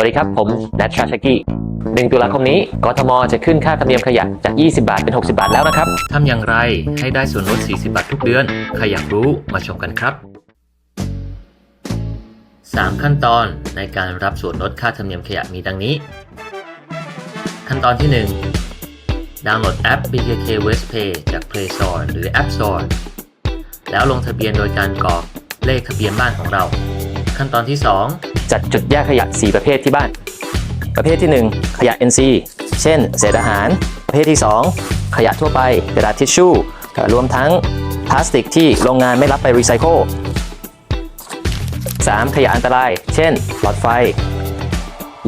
วัสดีครับ ผมแนทชาชกี้1ตุลาคมนี้ กทม จะขึ้นค่าธรรมเนียมขยะจาก 20 บาท เป็น 60 บาทแล้วนะครับ ทำอย่างไรให้ได้ส่วนลด 40 บาททุกเดือน ใครอยากรู้มาชมกันครับ 3 ขั้นตอนในการรับส่วนลดค่าธรรมเนียมขยะมีดังนี้ ขั้นตอนที่ 1 ดาวน์โหลดแอป BKK Waste Pay จาก Play Store หรือ App Store แล้วลงทะเบียนโดยการกรอกเลขทะเบียนบ้านของเรา ขั้นตอนที่ 2 จัดจุดแยกขยะ 4 ประเภทที่บ้าน ประเภทที่ 1 ขยะ NC เช่น เศษอาหาร ประเภทที่ 2 ขยะทั่วไปกระดาษทิชชู่ รวมทั้งพลาสติกที่โรงงานไม่รับไปรีไซเคิล 3. ขยะอันตราย เช่น หลอดไฟ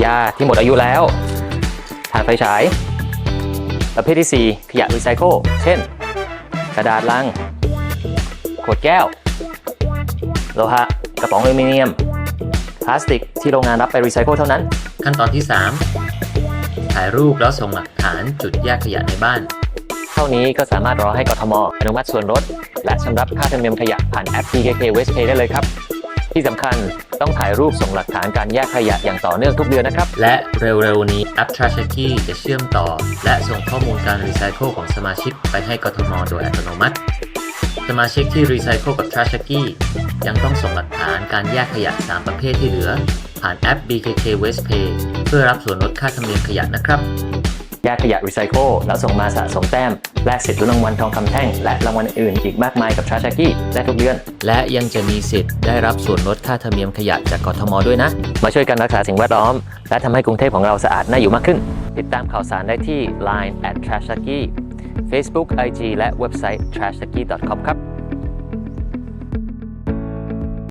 ยาที่หมดอายุแล้วถ่านไฟฉาย ประเภทที่ 4 ขยะรีไซเคิล เช่น กระดาษลัง ขวดแก้ว โลหะ กระป๋องอลูมิเนียม พลาสติกที่โรงงานรับไปรีไซเคิลเท่านั้น ขั้นตอนที่ 3 ถ่ายรูปแล้วส่งหลักฐานจุดแยกขยะในบ้าน เท่านี้ก็สามารถรอให้กทมอนุมัติส่วนลดและชำระค่าธรรมเนียมขยะผ่านแอป PKK Waste Pay ได้เลยครับ ที่สำคัญต้องถ่ายรูปส่งหลักฐานการแยกขยะอย่างต่อเนื่องทุกเดือนนะครับ และเร็วๆนี้แอป t r a s h a k y จะเชื่อมต่อ และส่งข้อมูลการรีไซเคิลของสมาชิกไปให้กทม โดยอัตโนมัติ สมาชิกที่รีไซเคิลกับ t r a s h a k y ยังต้องส่งหลักฐานการแยกขยะ 3 ประเภทที่เหลือ ผ่านแอป BKK Waste Pay เพื่อรับส่วนลดค่าธรรมเนียมขยะนะครับแยกขยะรีไซเคิลแล้วส่งมาสะสมแต้มแลกสิทธิ์ลุ้นรางวัลทองคำแท่ง และรางวัลอื่นๆอีกมากมายกับ t r a s h a k i ได้ทุกเดือน และยังจะมีสิทธิ์ได้รับส่วนลดค่าธรรมเนียมขยะจากกทมด้วยนะ มาช่วยกันรักษาสิ่งแวดล้อม และทำให้กรุงเทพของเราสะอาดน่าอยู่มากขึ้น ติดตามข่าวสารได้ที่ Line at t r a s h a k i Facebook IG และเว็บไซต์ t r a s h a k i com ครับ